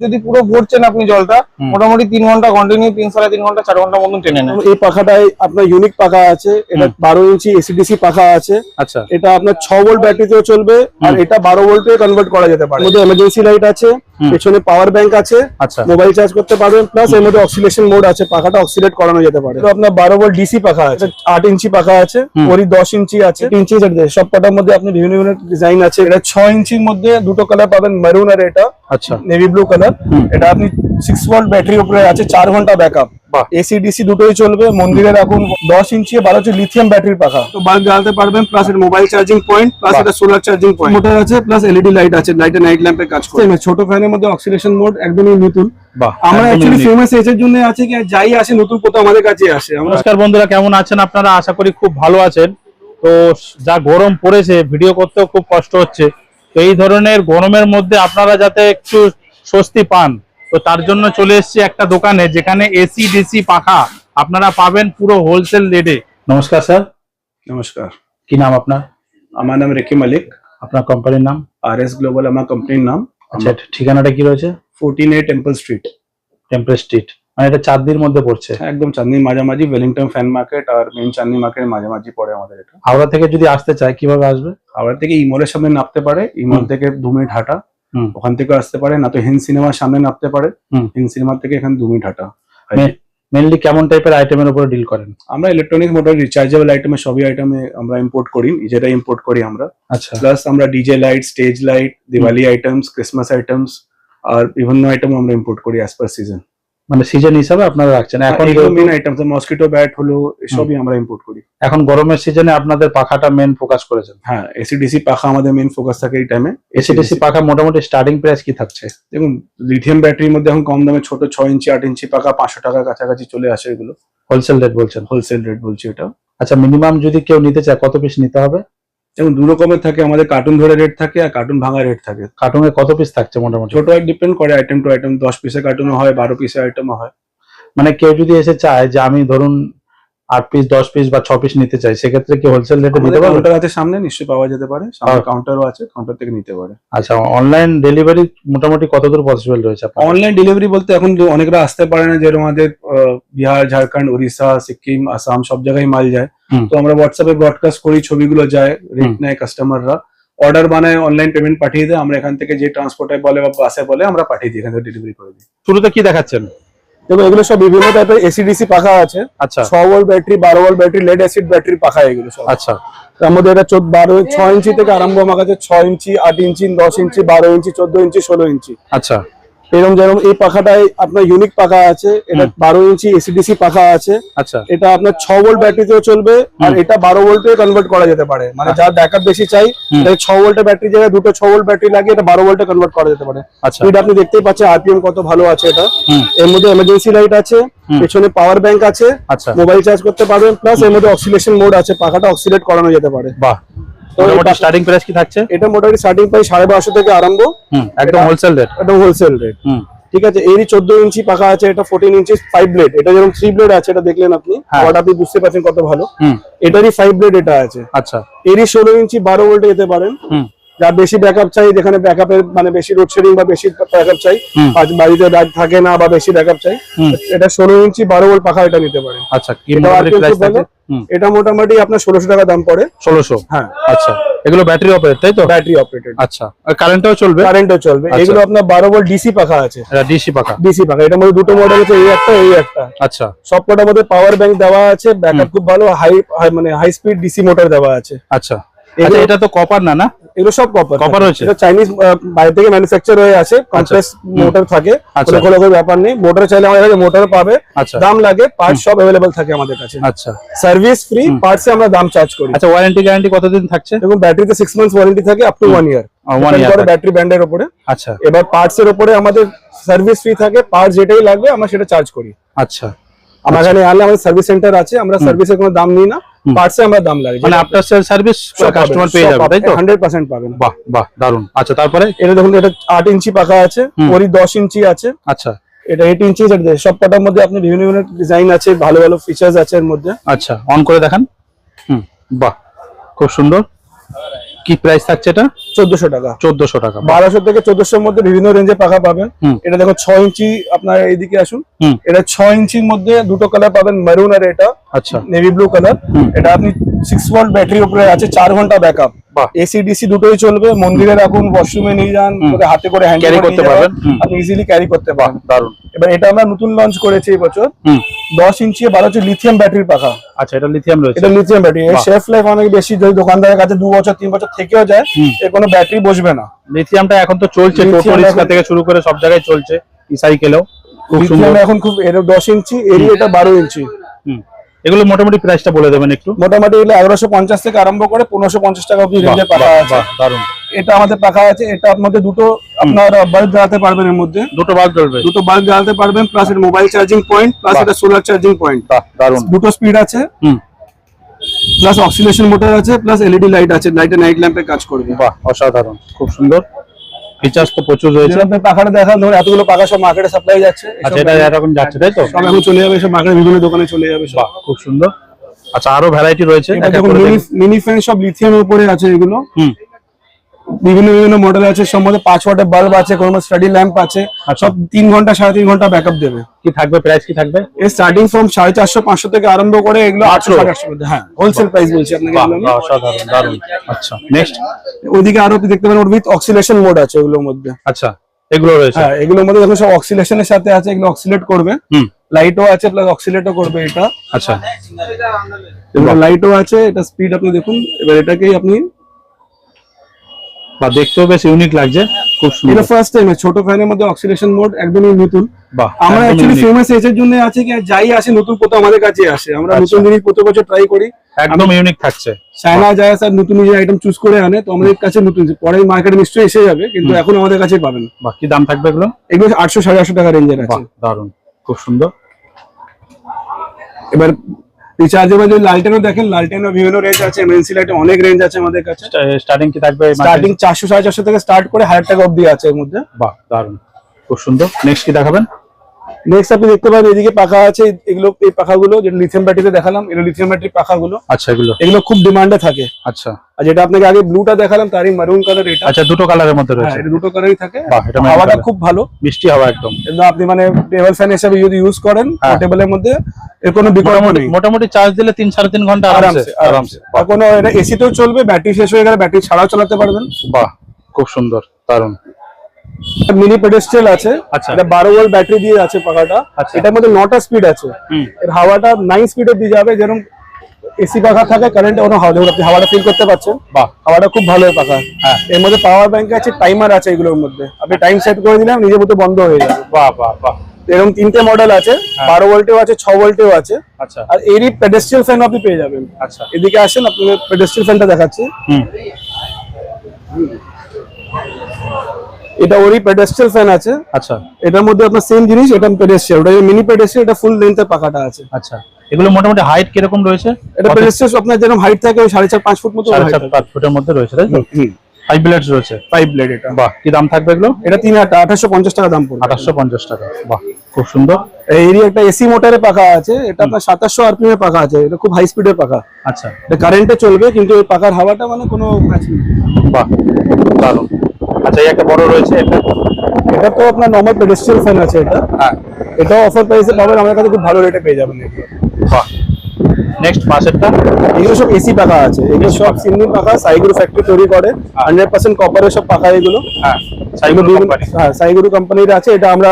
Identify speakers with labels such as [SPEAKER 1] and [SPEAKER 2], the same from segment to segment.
[SPEAKER 1] যদি পুরো ভরছেন আপনি জলটা মোটামুটি তিন ঘণ্টা কন্টিনিউ তিন সাড়ে তিন ঘণ্টা চার ঘণ্টা মতন টেনে নেন।
[SPEAKER 2] এই পাখাটায় আপনার ইউনিক পাখা আছে এটা। বারো ইঞ্চি এসিডিসি পাখা আছে।
[SPEAKER 3] আচ্ছা।
[SPEAKER 2] এটা আপনার ছ ভোল্ট ব্যাটারিতেও চলবে আর এটা বারো ভোল্টে কনভার্ট করা যেতে পারে। এমার্জেন্সি লাইট আছে। পেছনে পাওয়ার ব্যাংক আছে
[SPEAKER 3] আচ্ছা।
[SPEAKER 2] মোবাইল চার্জ করতে পারবেন প্লাস এর মধ্যে অক্সিলেশন মোড আছে পাখাটা অক্সিলেট করানো যেতে পারে। তো আপনার বারো ভোল্ট ডিসি পাখা আছে। আট ইঞ্চি পাখা আছে। ওরই দশ ইঞ্চি আছে। ইঞ্চি সব কটার মধ্যে আপনি বিভিন্ন বিভিন্ন ডিজাইন আছে। এটা ছ ইঞ্চির মধ্যে দুটো কালার পাবেন মেরুন আর এটা
[SPEAKER 3] আচ্ছা।
[SPEAKER 2] নেভি ব্লু কালার এটা আপনি সিক্স ভোল্ট ব্যাটারির উপরে আছে চার ঘণ্টা ব্যাকআপ। এসি ডিসি দুটোই চলবে। মন্দিরে রাখুন দশ ইঞ্চি বারো হচ্ছে লিথিয়াম ব্যাটারির পাখা। তো বাল্ব জ্বালাতে পারবেন প্লাস এর মোবাইল চার্জিং পয়েন্ট প্লাস এটা সোলার চার্জিং পয়েন্ট মোটর আছে প্লাস এলইডি লাইট আছে লাইটে নাইট ল্যাম্পে কাজ করে। ছোট ফ্যানের মধ্যে অক্সিডেশন মোড একদমই নতুন।
[SPEAKER 3] বাহ
[SPEAKER 2] আমরা
[SPEAKER 3] একদমই
[SPEAKER 2] অ্যাকচুয়ালি
[SPEAKER 3] unique।
[SPEAKER 2] ফেমাস এসের জন্য আছে কি যাই আসে নতুন কোথাও আমাদের কাছে আসে।
[SPEAKER 3] নমস্কার বন্ধুরা কেমন আছেন আপনারা? আশা করি খুব ভালো আছেন। তো যা গরম পড়েছে ভিডিও করতেও খুব কষ্ট হচ্ছে। তো এই ধরনের গরমের মধ্যে আপনারা যাতে একটু স্বস্তি পান। তো তার জন্য চলে এসেছি একটা দোকানে যেখানে এসি ডিসি পাখা আপনারা পাবেন পুরো হোলসেল রেটে নমস্কার স্যার
[SPEAKER 2] নমস্কার।
[SPEAKER 3] কি নাম আপনার?
[SPEAKER 2] আমার নাম রেকি মালিক।
[SPEAKER 3] আপনার কোম্পানির নাম?
[SPEAKER 2] আর এস গ্লোবাল আমার কোম্পানির নাম।
[SPEAKER 3] আচ্ছা ঠিকানাটা কি রয়েছে?
[SPEAKER 2] Fourteen A temple street
[SPEAKER 3] temple street মানে এটা চাঁদনির মধ্যে পড়ছে?
[SPEAKER 2] একদম চাঁদনির মাঝামাঝি ওয়েলিংটন ফ্যান মার্কেট আর মেইন চাঁদনি মার্কেটের মাঝামাঝি পড়ে আমাদের এটা।
[SPEAKER 3] হাওড়া থেকে যদি আসতে চায় কীভাবে আসবে?
[SPEAKER 2] হাওড়া থেকে ইমলের সামনে নামতে পারে। ইমল থেকে দু মিনিট হাঁটা। ওখান থেকে আসতে পারে না তো হিন্দ সিনেমার সামনে নামতে পারে হেন সিনেমা থেকে এখানে দু মিনিট হাঁটা
[SPEAKER 3] মেনলি কেমন টাইপের আইটেমের উপরে ডিল করেন?
[SPEAKER 2] আমরা ইলেকট্রনিক মোটর রিচার্জেবল আইটেমে সবই আইটেমে আমরা ইম্পোর্ট করি যেটা ইম্পোর্ট করি আমরা।
[SPEAKER 3] আচ্ছা।
[SPEAKER 2] প্লাস আমরা DJ light stage light Diwali items Christmas items আর বিভিন্ন আইটেম আমরা ইম্পোর্ট করি অ্যাজ পার সিজন
[SPEAKER 3] মানে সিজন হিসাবে আপনারা রাখছেন। এখন
[SPEAKER 2] মেন আইটেমস মসকিটো ব্যাট হলো এসবই আমরা ইম্পোর্ট করি।
[SPEAKER 3] এখন গরমের সিজনে আপনাদের পাখাটা মেন ফোকাস করেছেন।
[SPEAKER 2] হ্যাঁ এসিডিসি পাখা আমাদের মেন ফোকাস থাকে এই টাইমে
[SPEAKER 3] এসিডিসি পাখা মোটামুটি স্টার্টিং প্রাইস কি থাকছে?
[SPEAKER 2] দেখুন লিথিয়াম ব্যাটারির মধ্যে এখন কম দামে ছোট ছয় ইঞ্চি আট ইঞ্চি পাকা পাঁচশো টাকার কাছাকাছি চলে আসে এগুলো।
[SPEAKER 3] হোলসেল রেট বলছেন।
[SPEAKER 2] হোলসেল রেট বলছি এটা
[SPEAKER 3] আচ্ছা মিনিমাম যদি কেউ নিতে চায় কত পিস নিতে হবে?
[SPEAKER 2] যেমন দু রকমের থাকে আমাদের কার্টুন ধরে রেট থাকে আর কার্টুন ভাঙা রেট থাকে।
[SPEAKER 3] কার্টুনে কত পিস থাকছে মোটামুটি?
[SPEAKER 2] ছোট ডিপেন্ড করে আইটেম টু আইটেম দশ পিসের কার্টুনও হয় বারো পিসের আইটেমও হয়।
[SPEAKER 3] মানে কেউ যদি এসে চায় যে আমি ধরুন আট পিস দশ পিস বা ছ পিস নিতে চাই সেক্ষেত্রে কি হোলসেল রেটে দিতে পারবে
[SPEAKER 2] কাউন্টার আছে সামনে নিশ্চয়ই পাওয়া যেতে পারে। সামনে কাউন্টারও আছে কাউন্টার থেকে নিতে পারে।
[SPEAKER 3] আচ্ছা অনলাইন ডেলিভারি মোটামুটি কতদূর পসিবল রয়েছে
[SPEAKER 2] অনলাইন ডেলিভারি বলতে এখন অনেকরা আসতে পারে না যেরকম আমাদের বিহার ঝাড়খণ্ড উড়িষ্যা সিকিম আসাম সব জায়গায় মাল যায়। তো আমরা হোয়াটসঅ্যাপে ব্রডকাস্ট করি ছবিগুলো যায় রেট। নেয় কাস্টমাররা অর্ডার বানায় অনলাইন পেমেন্ট পাঠিয়ে দেয় আমরা এখান থেকে যে ট্রান্সপোর্টে বলে বা বাসে বলে আমরা পাঠিয়ে দিই এখান থেকে ডেলিভারি করে দিই।
[SPEAKER 3] শুরুতে কি দেখাচ্ছেন?
[SPEAKER 2] দেখো এগুলো সব বিভিন্ন টাইপের এসিডিসি পাখা আছে।
[SPEAKER 3] আচ্ছা।
[SPEAKER 2] ছ ভোল্ট ব্যাটারি বারো volt battery lead acid battery পাখা এগুলো সব।
[SPEAKER 3] আচ্ছা।
[SPEAKER 2] তার মধ্যে এটা বারো ছয় ইঞ্চি থেকে আরম্ভ আমার কাছে ছয় ইঞ্চি আট ইঞ্চি দশ ইঞ্চি বারো ইঞ্চি চোদ্দ ইঞ্চি ষোলো ইঞ্চি।
[SPEAKER 3] আচ্ছা।
[SPEAKER 2] এরকম যেরকম এই পাখাটায় আপনার ইউনিক পাখা আছে এটা বারো ইঞ্চি এসিডিসি পাখা আছে।
[SPEAKER 3] আচ্ছা।
[SPEAKER 2] এটা আপনার ছ ভোল্ট ব্যাটারিতেও চলবে আর এটা বারো ভোল্টে কনভার্ট করা যেতে পারে। মানে যার ব্যাকআপ বেশি চাই ছ ভোল্টের ব্যাটারি জায়গায় দুটো ছ ভোল্ট ব্যাটারি লাগিয়ে এটা বারো ভোল্টে কনভার্ট করা যেতে পারে।
[SPEAKER 3] আচ্ছা।
[SPEAKER 2] স্পিড আপনি দেখতেই পাচ্ছেন আরপিএম কত ভালো আছে এটা। এর মধ্যে এমার্জেন্সি লাইট আছে পেছনে পাওয়ার ব্যাংক আছে
[SPEAKER 3] আচ্ছা।
[SPEAKER 2] মোবাইল চার্জ করতে পারবেন প্লাস এর মধ্যে অক্সিলেশন মোড আছে পাখাটা অক্সিলেট করানো যেতে পারে।
[SPEAKER 3] বাহ। মোটামুটি স্টার্টিং প্রাইস কি থাকছে?
[SPEAKER 2] এটা মোটামুটি স্টার্টিং প্রাইস সাড়ে বারোশো থেকে আরম্ভ।
[SPEAKER 3] একদম হোলসেল রেট
[SPEAKER 2] একদম হোলসেল রেট
[SPEAKER 3] হুম।
[SPEAKER 2] ঠিক আছে এরই চোদ্দ ইঞ্চি পাখা আছে এটা ফোরটিন ইঞ্চি ফাইভ ব্লেড এটা যেরকম থ্রি ব্লেড আছে এটা দেখলেন আপনি।
[SPEAKER 3] হ্যাঁ।
[SPEAKER 2] আপনি বুঝতে পারছেন কত ভালো। এটারই ফাইভ ব্লেড এটা আছে।
[SPEAKER 3] আচ্ছা।
[SPEAKER 2] এরই ষোলো ইঞ্চি বারো ভোল্টে যেতে পারেন।
[SPEAKER 3] হুম।
[SPEAKER 2] যার বেশি ব্যাকআপ চাই যেখানে ব্যাকআপের মানে বেশি লোড শেডিং বা বেশি ব্যাকআপ চাই বাড়িতে ব্যাগ থাকে না বা বেশি ব্যাকআপ চাই এটা ষোলো ইঞ্চি বারো ভোল্ট পাখা এটা নিতে পারে।
[SPEAKER 3] আচ্ছা
[SPEAKER 2] এটা
[SPEAKER 3] মোটামুটি
[SPEAKER 2] আপনার ষোলোশো টাকা দাম পড়ে।
[SPEAKER 3] ষোলোশো?
[SPEAKER 2] হ্যাঁ।
[SPEAKER 3] আচ্ছা এগুলো ব্যাটারি অপারেট তাই তো?
[SPEAKER 2] ব্যাটারি অপারেটেড
[SPEAKER 3] আচ্ছা আর কারেন্টও চলবে?
[SPEAKER 2] কারেন্টও চলবে।
[SPEAKER 3] আচ্ছা।
[SPEAKER 2] এগুলো আপনার বারো ভোল্ট ডিসি পাখা আছে।
[SPEAKER 3] এটা ডিসি পাখা?
[SPEAKER 2] ডিসি পাখা। এটার মধ্যে দুটো মডেল আছে এই একটা এই একটা।
[SPEAKER 3] আচ্ছা।
[SPEAKER 2] সব কটার মধ্যে পাওয়ার ব্যাংক দেওয়া আছে ব্যাকআপ খুব ভালো হাই মানে হাই স্পিড ডিসি মোটর দেওয়া আছে।
[SPEAKER 3] আচ্ছা। আচ্ছা এটা তো কপার না না?
[SPEAKER 2] এগুলো সব কপার
[SPEAKER 3] Copper রয়েছে?
[SPEAKER 2] এটা চাইনিজ বাইরে থেকে ম্যানুফ্যাকচার হয়ে আছে কমপ্লেক্স মোটর থাকে।
[SPEAKER 3] আচ্ছা।
[SPEAKER 2] কোনো কোনো ব্যাপার নেই। মোটর চাইলে আমাদের কাছে মোটর পাবে।
[SPEAKER 3] আচ্ছা।
[SPEAKER 2] দাম লাগে পার্টস সব অ্যাভেলেবল থাকে আমাদের কাছে।
[SPEAKER 3] আচ্ছা।
[SPEAKER 2] সার্ভিস ফ্রি পার্টসে আমরা দাম চার্জ করি।
[SPEAKER 3] আচ্ছা ওয়ারেন্টি গ্যারান্টি কতদিন থাকছে?
[SPEAKER 2] দেখুন ব্যাটারিতে সিক্স মান্থস ওয়ারেন্টি থাকে up to one year battery ব্যান্ডের উপরে।
[SPEAKER 3] আচ্ছা।
[SPEAKER 2] এবার পার্টস এর উপরে আমাদের সার্ভিস ফ্রি থাকে পার্টস যেটাই লাগবে আমরা সেটা চার্জ করি।
[SPEAKER 3] আচ্ছা।
[SPEAKER 2] আমার এখানে আনলে আমাদের সার্ভিস সেন্টার আছে আমরা সার্ভিসের কোনো দাম নিই না। পার্টসে আমরা দাম লাগে
[SPEAKER 3] মানে আফটার সেল সার্ভিস কাস্টমার পেয়ে যাবে তাই তো?
[SPEAKER 2] হান্ড্রেড পার্সেন্ট পাবেন।
[SPEAKER 3] বাহ বাহ দারুণ আচ্ছা তারপরে?
[SPEAKER 2] এটা দেখুন এটা আট ইঞ্চি পাখা আছে। ওরই দশ ইঞ্চি আছে।
[SPEAKER 3] আচ্ছা।
[SPEAKER 2] এটা এইট ইঞ্চি সব কটার মধ্যে আপনি বিভিন্ন বিভিন্ন ডিজাইন আছে ভালো ভালো ফিচার্স আছে এর মধ্যে।
[SPEAKER 3] আচ্ছা অন করে দেখান। হুম বাহ খুব সুন্দর। কি প্রাইস থাকছে এটা?
[SPEAKER 2] চোদ্দশো টাকা।
[SPEAKER 3] চোদ্দশো টাকা
[SPEAKER 2] বারোশো থেকে চোদ্দশোর মধ্যে বিভিন্ন রেঞ্জে পাখা পাবেন। এটা দেখো ছয় ইঞ্চি আপনার এইদিকে আসুন। এটা ছয় ইঞ্চির মধ্যে দুটো কালার পাবেন মেরুন আর এটা।
[SPEAKER 3] আচ্ছা।
[SPEAKER 2] নেভি ব্লু কালার এটা আপনি সিক্স ভোল্ট ব্যাটারির উপরে আছে চার ঘণ্টা ব্যাকআপ। এসি ডিসি দুটোই চলবে মন্দিরে রাখুন ওয়াশরুমে নিয়ে যান। হাতে করে
[SPEAKER 3] Carry করতে পারবেন,
[SPEAKER 2] আপনি ইজিলি ক্যারি করতে পারেন
[SPEAKER 3] দারুণ
[SPEAKER 2] এবার এটা আমরা নতুন লঞ্চ করেছি এই বছর। দশ ইঞ্চি বারো ইঞ্চি লিথিয়াম ব্যাটারির পাখা।
[SPEAKER 3] আচ্ছা এটা লিথিয়াম রয়েছে।
[SPEAKER 2] এটা লিথিয়াম ব্যাটারি এর। শেফ লাইফ অনেক বেশি যদি দোকানদারের কাছে দু বছর তিন বছর থেকেও যায়। এর কোনো ব্যাটারি বসবে না।
[SPEAKER 3] লিথিয়ামটা এখন তো চলছে টোটো থেকে শুরু করে সব জায়গায় চলছে ই সাইকেলেও খুব সুন্দর।
[SPEAKER 2] এখন খুব এর দশ ইঞ্চি এরই এটা বারো ইঞ্চি।
[SPEAKER 3] এগুলো মোটামুটি প্রাইসটা বলে দেবেন একটু।
[SPEAKER 2] মোটামুটি এগুলো এগারোশো পঞ্চাশ থেকে আরম্ভ করে পনেরোশো পঞ্চাশ টাকা অব্দি রেঞ্জে পাখা আছে।
[SPEAKER 3] দারুণ
[SPEAKER 2] এটা আমাদের পাখা আছে এটার মধ্যে দুটো আপনার বাল্ব জ্বালাতে পারবেন এর মধ্যে।
[SPEAKER 3] দুটো বাল্ব জ্বলবে।
[SPEAKER 2] দুটো বাল্ব জ্বালাতে পারবেন প্লাস এটা মোবাইল চার্জিং পয়েন্ট প্লাস এটা সোলার চার্জিং পয়েন্ট
[SPEAKER 3] দারুণ
[SPEAKER 2] দুটো স্পিড আছে।
[SPEAKER 3] হুম।
[SPEAKER 2] প্লাস অক্সিলেশন মোটর আছে প্লাস এলইডি লাইট আছে লাইটে নাইট ল্যাম্পে কাজ করবে।
[SPEAKER 3] বাহ অসাধারণ। খুব সুন্দর। ফিচার্স তো প্রচুর রয়েছে।
[SPEAKER 2] যেটা আপনি পাখাটা দেখান ধরুন এতগুলো পাখা সব মার্কেটে সাপ্লাই যাচ্ছে।
[SPEAKER 3] আচ্ছা এটা এরকম যাচ্ছে তাই তো?
[SPEAKER 2] সব এখন চলে যাবে সব মার্কেটে বিভিন্ন দোকানে চলে যাবে সব।
[SPEAKER 3] খুব সুন্দর। আচ্ছা আরও ভ্যারাইটি রয়েছে?
[SPEAKER 2] মিনি মিনি ফ্যান সব লিথিয়ামের উপরে আছে এগুলো
[SPEAKER 3] হুম।
[SPEAKER 2] বিভিন্ন বিভিন্ন মডেল আছে সব মধ্যে পাঁচ ওয়াটের বাল্ব আছে কোনো স্টাডি ল্যাম্প আছে
[SPEAKER 3] আচ্ছা।
[SPEAKER 2] সব তিন ঘণ্টা সাড়ে তিন ঘণ্টা ব্যাকআপ দেবে।
[SPEAKER 3] কি থাকবে প্রাইস কি থাকবে?
[SPEAKER 2] এর স্টার্টিং ফ্রম সাড়ে চারশো পাঁচশো থেকে আরম্ভ করে এগুলো আটশো আটশো। মধ্যে হ্যাঁ হোলসেল প্রাইস বলছি আপনাকে
[SPEAKER 3] অসাধারণ দারুণ আচ্ছা নেক্সট
[SPEAKER 2] ওইদিকে আরও দেখতে পারেন উইথ অক্সিলেশন মোড আছে ওগুলোর মধ্যে।
[SPEAKER 3] আচ্ছা এগুলো রয়েছে।
[SPEAKER 2] হ্যাঁ এগুলোর মধ্যে দেখুন সব অক্সিলেশনের সাথে আছে এগুলো অক্সিলেট করবে। লাইটও আছে প্লাস অক্সিলেটও করবে এটা।
[SPEAKER 3] আচ্ছা।
[SPEAKER 2] লাইটও আছে এটা স্পিড আপনি দেখুন এবার এটাকেই আপনি
[SPEAKER 3] বা দেখতেও বেশ ইউনিক লাগছে। খুব
[SPEAKER 2] এটা
[SPEAKER 3] সুন্দর
[SPEAKER 2] ফার্স্ট টাইম ছোট ফ্যানের মধ্যে অক্সিলেশন মোড একদমই নতুন।
[SPEAKER 3] বাহ
[SPEAKER 2] আমরা
[SPEAKER 3] unique।
[SPEAKER 2] ফেমাস এসের জন্য আছে কি যাই আসে নতুন কোথাও আমাদের কাছে আসে। আমরা
[SPEAKER 3] আচ্ছা।
[SPEAKER 2] নতুন জিনিস প্রতি বছর ট্রাই করি।
[SPEAKER 3] একদম ইউনিক থাকছে।
[SPEAKER 2] চায়না যায় স্যার নতুন নিজের আইটেম চুজ করে আনে তো আমাদের কাছে নতুন পরে মার্কেটে নিশ্চয়ই এসে যাবে কিন্তু এখন আমাদের কাছে পাবেন।
[SPEAKER 3] বাহ কি দাম থাকবে এগুলো?
[SPEAKER 2] এগুলো আটশো সাড়ে আটশো টাকা রেঞ্জের আছে।
[SPEAKER 3] দারুণ খুব সুন্দর।
[SPEAKER 2] এবার রিচার্জেবল যদি লালটেনও দেখেন লালটেনও বিভিন্ন রেঞ্জ আছে এমএনসি লাইটে অনেক রেঞ্জ আছে আমাদের কাছে।
[SPEAKER 3] স্টার্টিং কি থাকবে?
[SPEAKER 2] স্টার্টিং চারশো সাড়ে চারশো থেকে স্টার্ট করে হাজার টাকা অবধি আছে এর মধ্যে।
[SPEAKER 3] বাহ দারুণ খুব সুন্দর। নেক্সট কি দেখাবেন?
[SPEAKER 2] নেক্সট আপনি দেখতে পাবেন এদিকে পাখা আছে এগুলো এই পাখাগুলো যেটা লিথিয়াম ব্যাটারিতে দেখালাম এগুলো লিথিয়াম ব্যাটারি পাখাগুলো।
[SPEAKER 3] আচ্ছা এগুলো।
[SPEAKER 2] এগুলো খুব ডিমান্ডে থাকে।
[SPEAKER 3] আচ্ছা।
[SPEAKER 2] আর যেটা আপনাকে আগে ব্লুটা দেখালাম তারই মারুন কালার এটা।
[SPEAKER 3] আচ্ছা দুটো কালারের মধ্যে
[SPEAKER 2] হ্যাঁ
[SPEAKER 3] রয়েছে
[SPEAKER 2] এটা দুটো কালারই থাকে।
[SPEAKER 3] এটা
[SPEAKER 2] হাওয়াটা খুব ভালো।
[SPEAKER 3] মিষ্টি হাওয়া একদম।
[SPEAKER 2] একদম আপনি মানে টেবিল ফ্যান হিসেবে যদি ইউজ করেন
[SPEAKER 3] হ্যাঁ।
[SPEAKER 2] টেবিলের মধ্যে এর কোনো বিকল্প নেই।
[SPEAKER 3] মোটামুটি চার্জ দিলে তিন সাড়ে তিন ঘণ্টা আরামসে
[SPEAKER 2] আরামসে আর কোনো এটা এসিতেও চলবে ব্যাটারি শেষ হয়ে গেলে ব্যাটারি ছাড়াও চালাতে পারবেন।
[SPEAKER 3] বাহ খুব সুন্দর দারুণ
[SPEAKER 2] মিনি পেডেস্ট্রিয়াল আছে
[SPEAKER 3] আচ্ছা।
[SPEAKER 2] এটা বারো ভোল্ট ব্যাটারি দিয়ে আছে পাখাটা।
[SPEAKER 3] আচ্ছা।
[SPEAKER 2] এটার মধ্যে নটা স্পিড আছে। এর হাওয়াটা নাইন স্পিডে দিয়ে যাবে যেরকম এসি পাখা থাকে কারেন্ট কোনো হাওয়া আপনি হাওয়াটা ফিল করতে পারছেন
[SPEAKER 3] বাহ।
[SPEAKER 2] হাওয়াটা খুব ভালো পাখা
[SPEAKER 3] হ্যাঁ।
[SPEAKER 2] এর মধ্যে পাওয়ার ব্যাংক আছে টাইমার আছে এগুলোর মধ্যে। আপনি টাইম সেট করে দিলাম নিজের মতো বন্ধ হয়ে যাবে।
[SPEAKER 3] বাহ বাহ বাহ।
[SPEAKER 2] এরকম তিনটে মডেল আছে বারো ভোল্টেও আছে ছ ভোল্টেও আছে।
[SPEAKER 3] আচ্ছা।
[SPEAKER 2] আর এরই পেডেস্ট্রিয়াল ফ্যান আপনি পেয়ে যাবেন।
[SPEAKER 3] আচ্ছা।
[SPEAKER 2] এদিকে আসেন আপনাদের পেডেস্ট্রিয়াল ফ্যানটা দেখাচ্ছি।
[SPEAKER 3] হুম।
[SPEAKER 2] এটা ওরই পেডেস্ট্রিয়াল ফ্যান আছে।
[SPEAKER 3] আচ্ছা।
[SPEAKER 2] এটার মধ্যে আপনার সেম জিনিস এটা পেডেস্ট্রিয়াল ওটা মিনি পেডেস্ট্রিয়াল এটা ফুল লেন্থের পাখাটা আছে।
[SPEAKER 3] আচ্ছা। এগুলো মোটামুটি হাইট কীরকম রয়েছে?
[SPEAKER 2] এটা পেডেস্ট্রিয়াল আপনার যেরকম হাইট থাকে ওই সাড়ে চার পাঁচ ফুট মতো
[SPEAKER 3] সাড়ে চার পাঁচ ফুটের মধ্যে রয়েছে তাই তো? ফাইভ ব্লেডস রয়েছে।
[SPEAKER 2] ফাইভ ব্লেড এটা।
[SPEAKER 3] বাহ কি দাম থাকবে এগুলো?
[SPEAKER 2] এটা তিন আঠাশশো পঞ্চাশ টাকা দাম পড়বে।
[SPEAKER 3] আঠাশশো পঞ্চাশ টাকা। বাহ খুব সুন্দর।
[SPEAKER 2] এরই একটা এসি মোটরে পাখা আছে। এটা আপনার সাতাশশো আরপিএম এর পাখা আছে। এটা খুব হাই স্পিডের পাখা।
[SPEAKER 3] আচ্ছা।
[SPEAKER 2] এটা কারেন্টে চলবে কিন্তু পাখার হাওয়াটা মানে কোনো
[SPEAKER 3] বাহ দারুণ আচ্ছা এই একটা বড় রয়েছে। এটা
[SPEAKER 2] এটা তো আপনার নর্মাল পেডেস্ট্রিয়াল ফ্যান আছে এটা।
[SPEAKER 3] হ্যাঁ।
[SPEAKER 2] এটাও অফার প্রাইসে পাবেন আমাদের কাছে খুব ভালো রেটে পেয়ে যাবেন এগুলো।
[SPEAKER 3] বাহ। নেক্সট পাশেরটা?
[SPEAKER 2] এগুলো সব এসি পাখা আছে। এগুলো সব সিন্নি পাখা সাইগুরু ফ্যাক্টরি তৈরি করে। হান্ড্রেড পার্সেন্ট কপারের সব পাখা এগুলো।
[SPEAKER 3] হ্যাঁ সাইগুরু
[SPEAKER 2] হ্যাঁ সাইগুরু কোম্পানির আছে। এটা আমরা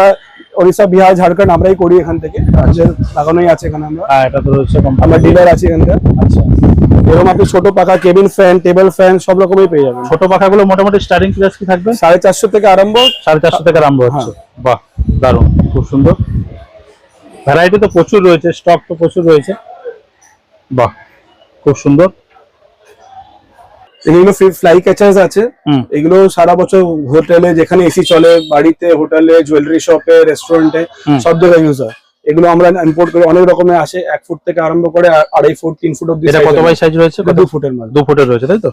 [SPEAKER 2] ওড়িশা বিহার ঝাড়খণ্ড আমরাই করি এখান থেকে। রাজ্যের লাগানোই আছে এখানে আমরা।
[SPEAKER 3] হ্যাঁ এটা তো কোম্পানি
[SPEAKER 2] আমরা ডিলার আছি এখানকার।
[SPEAKER 3] আচ্ছা।
[SPEAKER 2] এরকম আপনি ছোট পাখা কেবিন ফ্যান টেবিল ফ্যান সব রকমই পেয়ে যাবেন।
[SPEAKER 3] ছোট পাখাগুলো মোটামুটি স্টার্টিং প্রাইস কি থাকবে?
[SPEAKER 2] সাড়ে চারশো থেকে আরম্ভ।
[SPEAKER 3] সাড়ে চারশো থেকে আরম্ভ হচ্ছে। বাহ দারুণ খুব সুন্দর। ভ্যারাইটি তো প্রচুর রয়েছে স্টক তো প্রচুর রয়েছে। বাহ খুব সুন্দর।
[SPEAKER 2] এগুলো ফ্লাই ক্যাচার্স আছে। এগুলো সারা বছর হোটেলে যেখানে এসি চলে বাড়িতে হোটেলে জুয়েলারি শপে রেস্টুরেন্টে সব জায়গায় ইউজ হয়। এগুলো আমরা ইম্পোর্ট করে অনেক রকমের আসে। এক ফুট থেকে আরম্ভ করে আড়াই ফুট তিন ফুট অব্দি
[SPEAKER 3] এটা কত বাই সাইজ রয়েছে?
[SPEAKER 2] দু ফুটের মাল।
[SPEAKER 3] দু ফুটের রয়েছে তাই তো?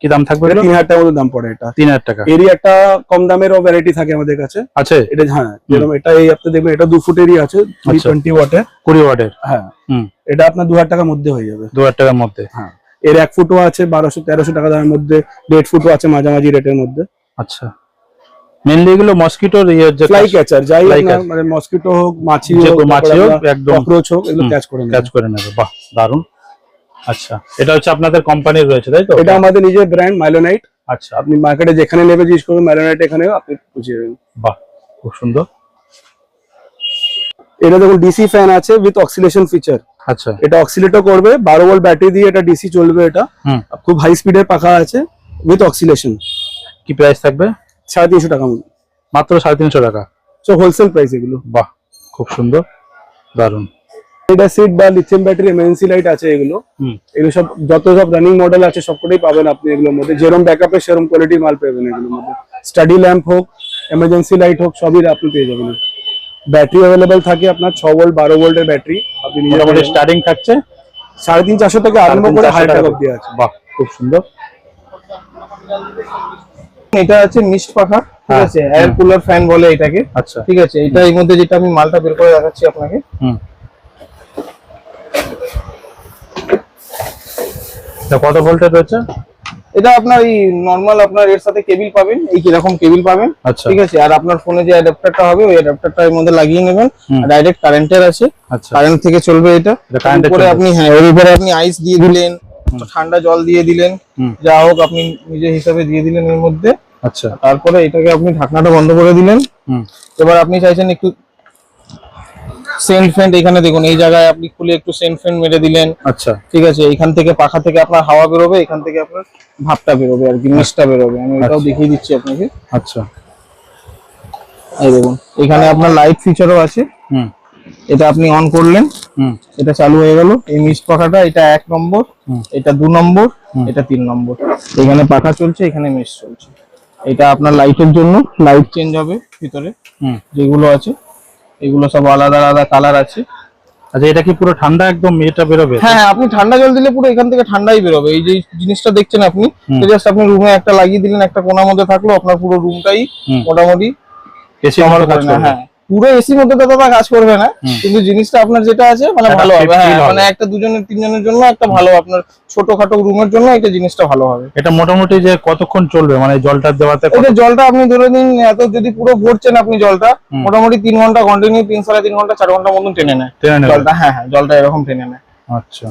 [SPEAKER 3] কি দাম থাকবে
[SPEAKER 2] এটা তিন হাজার টাকার মতো দাম পড়ে এটা।
[SPEAKER 3] তিন হাজার টাকা।
[SPEAKER 2] এরই একটা কম দামেরও ভ্যারাইটি থাকে আমাদের কাছে।
[SPEAKER 3] আছে?
[SPEAKER 2] এটা হ্যাঁ যেরকম এটা এই আপনি দেখবেন এটা দু ফুটেরই আছে থ্রি
[SPEAKER 3] আচ্ছা।
[SPEAKER 2] টোয়েন্টি ওয়াটের
[SPEAKER 3] কুড়ি ওয়াটের
[SPEAKER 2] হ্যাঁ।
[SPEAKER 3] হুম।
[SPEAKER 2] এটা আপনার দু হাজার টাকার মধ্যে হয়ে যাবে।
[SPEAKER 3] দু হাজার টাকার মধ্যে।
[SPEAKER 2] হ্যাঁ। এর এক ফুটও আছে বারোশো তেরোশো টাকা দামের মধ্যে দেড় ফুটও আছে মাঝামাঝি রেটের মধ্যে।
[SPEAKER 3] আচ্ছা। মেনলি এগুলো মসকিটোর ইয়ে যে
[SPEAKER 2] ফ্লাই ক্যাচার যাই মানে মসকিটো হোক মাছি হোক
[SPEAKER 3] মাছি হোক, একদম-
[SPEAKER 2] ককরোচ হোক এগুলো ক্যাচ করে নেবে।
[SPEAKER 3] ক্যাচ করে নেবে। বাহ দারুণ আচ্ছা এটা হচ্ছে আপনাদের কোম্পানির রয়েছে তাই তো?
[SPEAKER 2] এটা আমাদের নিজের ব্র্যান্ড মাইলোনাইট
[SPEAKER 3] আচ্ছা।
[SPEAKER 2] আপনি মার্কেটে যেখানে নেবে জিজ্ঞেস করবেন মাইলোনাইট এখানেও আপনি বুঝিয়ে দেবেন।
[SPEAKER 3] বাহ খুব সুন্দর।
[SPEAKER 2] এটা দেখুন ডিসি ফ্যান আছে উইথ অক্সিলেশন ফিচার
[SPEAKER 3] আচ্ছা।
[SPEAKER 2] এটা অক্সিলেটও করবে বারো ভোল্ট ব্যাটারি দিয়ে এটা ডিসি চলবে এটা। খুব হাই স্পিডের পাখা আছে উইথ অক্সিলেশন
[SPEAKER 3] কি প্রাইস থাকবে?
[SPEAKER 2] সাড়ে তিনশো টাকা মতো
[SPEAKER 3] মাত্র সাড়ে তিনশো টাকা।
[SPEAKER 2] সো হোলসেল প্রাইস এগুলো।
[SPEAKER 3] বাহ খুব সুন্দর দারুণ
[SPEAKER 2] এটা সিট বা লিথিয়াম ব্যাটারি এমএনসি লাইট আছে এগুলো। এগুলো সব যত সব রানিং মডেল আছে সবকটাই পাবেন আপনি এগুলোর মধ্যে। যেরকম ব্যাকআপে সেরকম কোয়ালিটি মাল পাবেন এগুলোর মধ্যে। স্টাডি ল্যাম্প হোক এমার্জেন্সি লাইট হোক সবই আপনি পেয়ে যাবেন। ব্যাটারি অ্যাভেলেবেল থাকে আপনার ছ ভোল্ট বারো ভোল্টের ব্যাটারি আপনি
[SPEAKER 3] স্টার্টিং থাকছে?
[SPEAKER 2] সাড়ে তিন চারশো থেকে আরম্ভ করে হাজার
[SPEAKER 3] টাকা
[SPEAKER 2] টাকা। অব্দি আছে।
[SPEAKER 3] বাহ খুব সুন্দর।
[SPEAKER 1] এটা আছে মিস্ট পাখা ঠিক
[SPEAKER 3] হ্যাঁ,
[SPEAKER 1] আছে? এয়ার কুলার ফ্যান বলে এটাকে।
[SPEAKER 3] আচ্ছা।
[SPEAKER 1] ঠিক আছে এটা এর মধ্যে যেটা আমি মালটা বের করে দেখাচ্ছি আপনাকে।
[SPEAKER 3] হুম। এটা কত ভোল্টের রয়েছে
[SPEAKER 1] এটা আপনার এই নর্মাল আপনার এর সাথে কেবিল পাবেন এই কীরকম কেবিল পাবেন।
[SPEAKER 3] আচ্ছা।
[SPEAKER 1] ঠিক আছে আর আপনার ফোনে যে অ্যাডাপ্টারটা হবে ওই অ্যাডাপ্টারটা এর মধ্যে লাগিয়ে নেবেন। ডাইরেক্ট কারেন্টের আছে।
[SPEAKER 3] আচ্ছা।
[SPEAKER 1] কারেন্ট থেকে চলবে এটা। উপরে আপনি হ্যাঁ এর উপরে আপনি আইস দিয়ে দিলেন। ঠান্ডা জল দিয়ে দিলেন। যা হোক আপনি নিজের হিসাবে দিয়ে দিলেন এর মধ্যে।
[SPEAKER 3] আচ্ছা।
[SPEAKER 1] তারপরে এটাকে আপনি ঢাকনাটা বন্ধ করে দিলেন।
[SPEAKER 3] হুম।
[SPEAKER 1] এবার আপনি চাইছেন একটু সেন্ট এখানে দেখুন এই জায়গায় আপনি খুলে একটু সেন্ট মেরে দিলেন।
[SPEAKER 3] আচ্ছা।
[SPEAKER 1] ঠিক আছে এখান থেকে পাখা থেকে আপনার হাওয়া বেরোবে এখান থেকে আপনার বেরোবে আর কি মিসটা বেরোবে। আমি এটাও দেখিয়ে দিচ্ছি আপনাকে।
[SPEAKER 3] আচ্ছা।
[SPEAKER 1] এই দেখুন এখানে আপনার লাইট ফিচারও আছে।
[SPEAKER 3] হুম।
[SPEAKER 1] এটা আপনি অন করলেন। এটা চালু হয়ে গেল। এই মিস্ট পাখাটা এটা এক নম্বর
[SPEAKER 3] হুম।
[SPEAKER 1] এটা দু নম্বর এটা তিন নম্বর। এখানে পাখা চলছে এখানে মিস্ট চলছে। এটা আপনার লাইটের জন্য লাইট চেঞ্জ হবে ভিতরে যেগুলো আছে। এগুলো সব আলাদা আলাদা কালার আছে।
[SPEAKER 3] আচ্ছা এটা কি পুরো ঠান্ডা একদম এটা বেরোবে?
[SPEAKER 1] হ্যাঁ হ্যাঁ, আপনি ঠান্ডা জল দিলে পুরো এখান থেকে ঠান্ডাই বেরোবে। এই যে জিনিসটা দেখছেন আপনি জাস্ট আপনি রুমে একটা লাগিয়ে দিলেন একটা কোনার মধ্যে থাকল আপনার পুরো রুমটাই। মোটামুটি
[SPEAKER 3] এসি আমার
[SPEAKER 1] হ্যাঁ। পুরো এসির মধ্যে তো দাদা কাজ করবে না কিন্তু জিনিসটা আপনার যেটা আছে মানে ভালো হবে। হ্যাঁ মানে একটা দুজনের তিনজনের জন্য একটা ভালো আপনার ছোটখাটো রুমের জন্য এটা জিনিসটা ভালো হবে।
[SPEAKER 3] এটা মোটামুটি যে কতক্ষণ চলবে? মানে জলটা দেওয়াতে
[SPEAKER 1] এটা জলটা আপনি ধরে নিন এত যদি পুরো ভরছেন আপনি জলটা মোটামুটি তিন ঘণ্টা কন্টিনিউ তিন সাড়ে তিন ঘণ্টা চার ঘণ্টা মতন টেনে নেয়। জলটা হ্যাঁ হ্যাঁ জলটা এরকম টেনে নেয়।
[SPEAKER 3] আচ্ছা।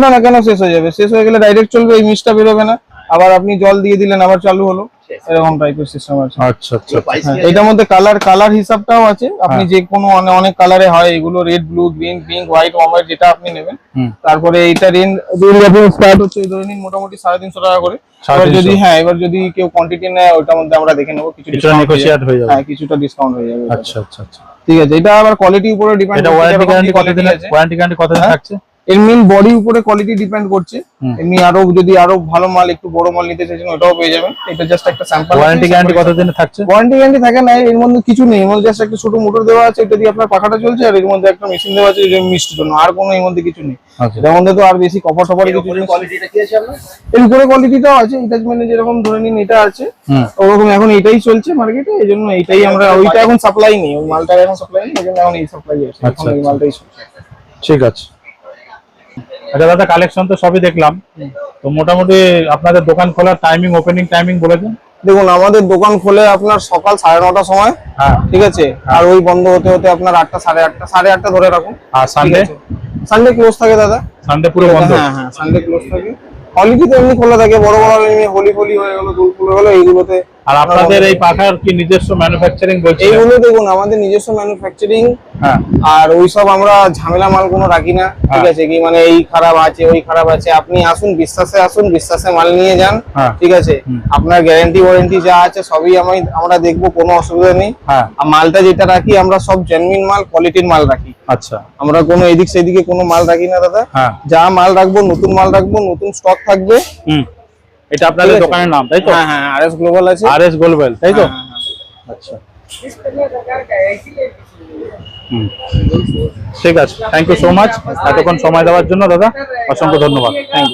[SPEAKER 1] না না কেন শেষ হয়ে যাবে? শেষ হয়ে গেলে ডাইরেক্ট চলবে এই মিসটা বেরোবে না। আবার আপনি জল দিয়ে দিলেন আবার চালু হলো। এরকম টাইপের সিস্টেম আছে।
[SPEAKER 3] আচ্ছা আচ্ছা আচ্ছা।
[SPEAKER 1] হ্যাঁ, এটার মধ্যে কালার কালার হিসাবটাও আছে। আপনি
[SPEAKER 3] হ্যাঁ।
[SPEAKER 1] যে কোনো অনে- অনেক কালারে হয় এগুলো red blue green pink white white যেটা আপনি নেবেন। তারপরে এইটা রেন স্টার্ট হচ্ছে এই ধরে নিন মোটামুটি সাড়ে তিনশো টাকা করে। এবার যদি হ্যাঁ এবার যদি কেউ কোয়ান্টিটি নেয় ওটার মধ্যে আমরা দেখে নেব কিছু
[SPEAKER 3] কিছুটা
[SPEAKER 1] হয়ে
[SPEAKER 3] নেগোশিয়েট হয়ে
[SPEAKER 1] যাবে। হ্যাঁ কিছুটা ডিসকাউন্ট হয়ে যাবে।
[SPEAKER 3] আচ্ছা আচ্ছা আচ্ছা।
[SPEAKER 1] ঠিক আছে এটা আবার কোয়ালিটির উপরে ডিপেন্ড
[SPEAKER 3] এটা ওয়ারেন্টি গ্যারান্টি কতদিন ওয়ারেন্টি গ্যারান্টি কতদিন? থাকছে?
[SPEAKER 1] এর মেন বডি উপরে কোয়ালিটি ডিপেন্ড করছে। এমনি আরও যদি আরও ভালো মাল একটু বড় মাল নিতে চাইছেন ওটাও পেয়ে যাবেন। এটা জাস্ট একটা স্যাম্পল
[SPEAKER 3] ওয়ারেন্টি গ্যারান্টি কতদিন থাকছে?
[SPEAKER 1] ওয়ারেন্টি গ্যারান্টি থাকে না এর মধ্যে কিছু নেই। এর মধ্যে জাস্ট একটা ছোট মোটর দেওয়া আছে এটা দিয়ে আপনার পাখাটা চলছে আর এর মধ্যে একটা মেশিন দেওয়া আছে যে মিষ্টির জন্য। আর কোনো এর মধ্যে কিছু নেই।
[SPEAKER 3] আচ্ছা।
[SPEAKER 1] এর মধ্যে তো আর বেশি কভার টপার কিছু নেই। কোয়ালিটিটা কি আছে আপনার? এর উপরে কোয়ালিটিটাও আছে এটা মানে যেরকম ধরে নিন এটা আছে ওরকম এখন এটাই চলছে মার্কেটে এই জন্য এইটাই আমরা ওইটা এখন সাপ্লাই নেই ওই মালটার এখন সাপ্লাই নেই এই জন্য এখন এই সাপ্লাই আছে এখন
[SPEAKER 3] আচ্ছা,
[SPEAKER 1] এই
[SPEAKER 3] আচ্ছা।
[SPEAKER 1] মালটাই চলছে।
[SPEAKER 3] ঠিক আছে। আচ্ছা দাদা কালেকশন তো সবই দেখলাম। তো মোটামুটি আপনাদের দোকান খোলার টাইমিং ওপেনিং টাইমিং বলে দিন।
[SPEAKER 1] দেখুন আমাদের দোকান খোলে আপনার সকাল সাড়ে নটার সময়
[SPEAKER 3] হ্যাঁ।
[SPEAKER 1] ঠিক আছে? আর ওই বন্ধ হতে হতে আপনার আটটা সাড়ে আটটা সাড়ে আটটা ধরে রাখুন।
[SPEAKER 3] আর সানডে
[SPEAKER 1] সানডে ক্লোজ থাকে দাদা।
[SPEAKER 3] সানডে পুরো বন্ধ।
[SPEAKER 1] হ্যাঁ হ্যাঁ সানডে ক্লোজ থাকে। হলিডে তো এমনি খোলা থাকে বড় বড় এমনি হোলি ফলি হয়ে গেলো দোল ফুল হয়ে গেলো এইগুলোতে
[SPEAKER 3] আর আপনাদের এই পাখার কি নিজস্ব ম্যানুফ্যাকচারিং বলছিলেন
[SPEAKER 1] এইগুলো দেখুন আমাদের নিজস্ব ম্যানুফ্যাকচারিং
[SPEAKER 3] হ্যাঁ।
[SPEAKER 1] আর ওইসব আমরা ঝামেলা মাল কোনো রাখি না ঠিক
[SPEAKER 3] হ্যাঁ।
[SPEAKER 1] আছে? কি মানে এই খারাপ আছে ওই খারাপ আছে আপনি আসুন বিশ্বাসে আসুন বিশ্বাসে মাল নিয়ে যান
[SPEAKER 3] হ্যাঁ।
[SPEAKER 1] ঠিক আছে? আপনার গ্যারান্টি ওয়ারেন্টি যা আছে সবই আমি আমরা দেখব কোনো অসুবিধা নেই।
[SPEAKER 3] হ্যাঁ।
[SPEAKER 1] আর মালটা যেটা রাখি আমরা সব জেনুইন মাল কোয়ালিটির মাল রাখি।
[SPEAKER 3] আচ্ছা।
[SPEAKER 1] আমরা কোনো এদিক সেদিকে কোনো মাল রাখি না দাদা। যা মাল রাখব নতুন মাল রাখব নতুন স্টক থাকবে।
[SPEAKER 3] এটা আপনাদের। দোকানের নাম তাই তো?
[SPEAKER 1] হ্যাঁ হ্যাঁ আর এস গ্লোবাল আছে।
[SPEAKER 3] আর এস গোলবেল তাই তো?
[SPEAKER 1] হ্যাঁ, হ্যাঁ, হ্যাঁ।
[SPEAKER 3] আচ্ছা। হুম। ঠিক আছে থ্যাংক ইউ সো মাচ এতক্ষণ সময় দেওয়ার জন্য দাদা অসংখ্য ধন্যবাদ। Thank you